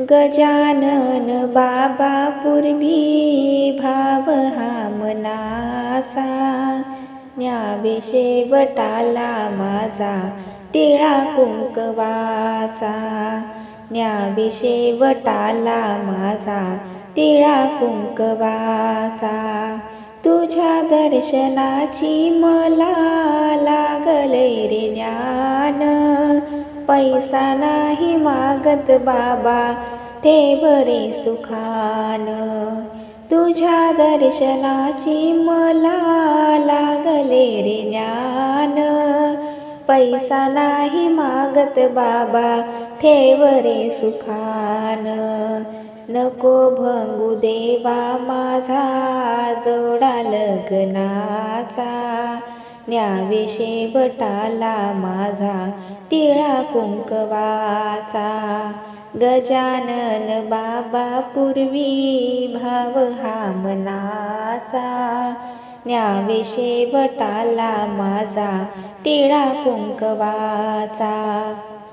गजानन बाबा पूर्वी भाव हा मनाचा. न्यावे शेवटाला माझा टिळा कुंकवाचा. न्यावे शेवटाला माझा टिळा कुंकवाचा. तुझ्या दर्शनाची मला लागले रे ज्ञान. पैसा नाही मागत बाबा ते बरे सुखान. तुझ्या दर्शनाची मला लागले रे ज्ञान. पैसा नाही मागत बाबा ठेव रे सुखान. नको भंगू देवा माझा जोडा लग्नाचा. न्यावे शेवटाला माझा टिळा कुंकवाचा. गजानन बाबा पूर्वी भाव हा मनाचा. न्यावे शेवटाला माझा टिळा कुंकवाचा.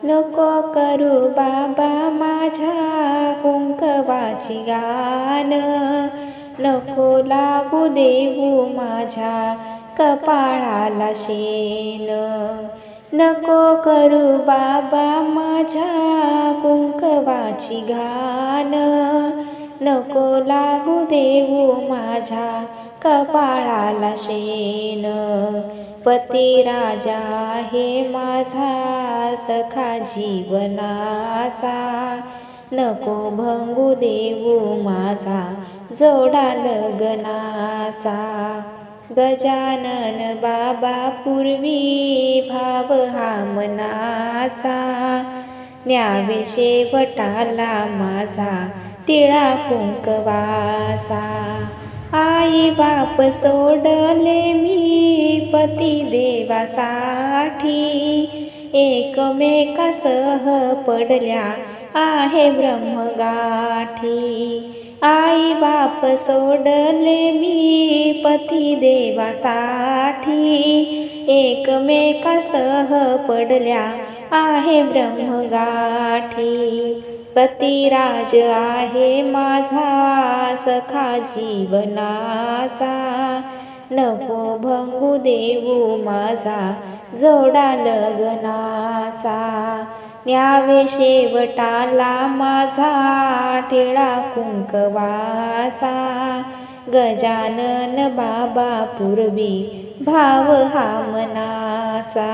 नको करू बाबा माझ्या कुंकवाची गान नको लागू देऊ माझ्या कपाळाला शेन नको करू बाबा माझ्या कुंकवाची घाण. नको लागू देऊ माझ्या कपाळाला शेन पती राजा हे माझा सखा जीवनाचा. नको भंगू देऊ माझा जोडा लग्नाचा. गजानन बाबा पूर्वी भाव हा मनाचा. न्यावे शेवटाला माझा टिळा कुंकवाचा. आई बाप सोडले मी पती देवासाठी. एकमेकासह पडल्या आहे ब्रह्मगाठी. आई बाप सोडले मी पती देवासाठी. एकमेकासह पडल्या आहे ब्रह्मगाठी. पतिराज आहे माझा सखा जीवनाचा. नको भंगू देऊ माझा जोडा लग्नाचा. न्यावे शेवटाला माझा टिळा कुंकवाचा. गजानन बाबा पूर्वी भाव हा मनाचा.